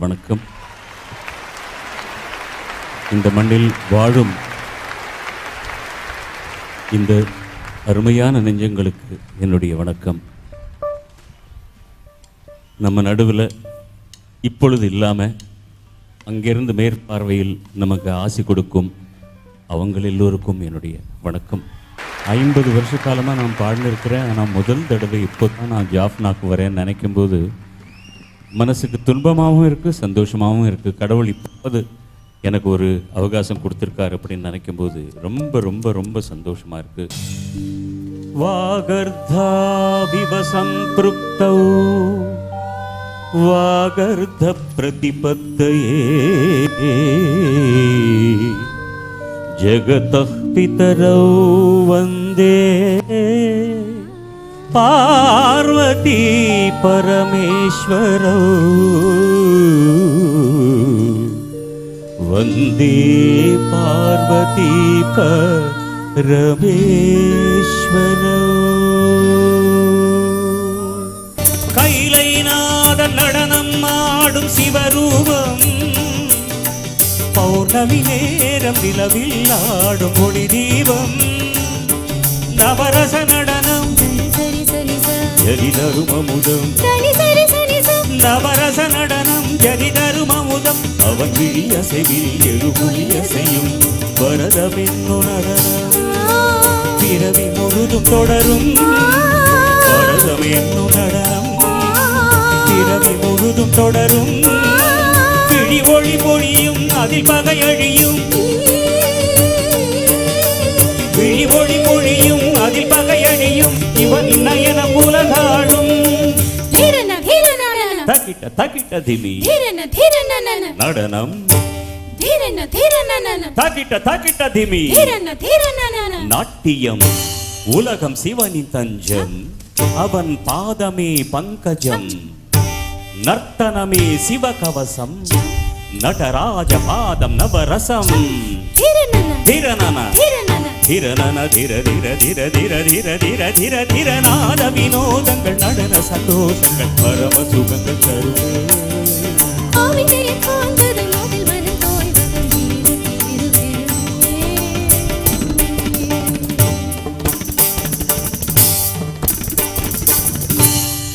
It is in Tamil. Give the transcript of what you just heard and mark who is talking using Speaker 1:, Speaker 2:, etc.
Speaker 1: வணக்கம். இந்த மண்ணில் வாழும் இந்த அருமையான நெஞ்சங்களுக்கு என்னுடைய வணக்கம். நம்ம நடுவில் இப்பொழுது இல்லாமல் அங்கிருந்து மேற்பார்வையில் நமக்கு ஆசி கொடுக்கும் அவங்கள் எல்லோருக்கும் என்னுடைய வணக்கம். ஐம்பது வருஷ காலமாக நான் பாடினிருக்கிறேன் ஆனால் முதல் தடவை இப்போ தான் நான் ஜாஃப்னாக்கு வரேன்னு நினைக்கும்போது மனசுக்கு துன்பமாகவும் இருக்குது சந்தோஷமாகவும் இருக்குது கடவுள் இப்போது எனக்கு ஒரு அவகாசம் கொடுத்துருக்காரு அப்படின்னு நினைக்கும்போது ரொம்ப ரொம்ப ரொம்ப சந்தோஷமாக இருக்குது வாகர்தாவிவ சம்பிருப்தௌ வாகர்த பிரதிபத்தையே. ஜகத பிதரௌ வந்தே. पार्वती परमेश्वरौ वन्दे पार्वती परमेश्वरौ கைலைநாதன் நடனம் ஆடும் சிவரூபம் பௌர்ணமி நேரம் நிலவில் ஆடும் ஒளி தீபம் நவரச நடனம்
Speaker 2: சரி சரி
Speaker 1: ஜரிதரும் அமுதம் நவரச நடனம் ஜரிதரும் அமுதம் அவன் விழி அசைவில் எழுபுலி அசையும் வரதமென்னு நடனம் பிறவி முழுதும் தொடரும். வரதம் என்னும் நடனம். பிறவி முழுதும் தொடரும். விழி ஒளி பொழியும் அதில் பகை அழியும். விழி ஒளி பொழியும் அதில் பகை
Speaker 2: தீரன
Speaker 1: தக்கிட்ட தக்கிட்ட திமி.
Speaker 2: தீரன தீரன
Speaker 1: நடனம்.
Speaker 2: தீரன தீரன
Speaker 1: தக்கிட்ட தக்கிட்ட திமி.
Speaker 2: தீரன தீரன
Speaker 1: நாட்டியம். உலகம் சிவனின் தஞ்சம். அவன் பாதமே பங்கஜம். நர்த்தனமே சிவகவசம். நடராஜ பாதம் நவரசம்
Speaker 2: தீரன
Speaker 1: திரனன திர திர திர திர திர திர திர திரநாத வினோதங்கள் நடன சந்தோஷங்கள் பரம சுகங்கள் தருவே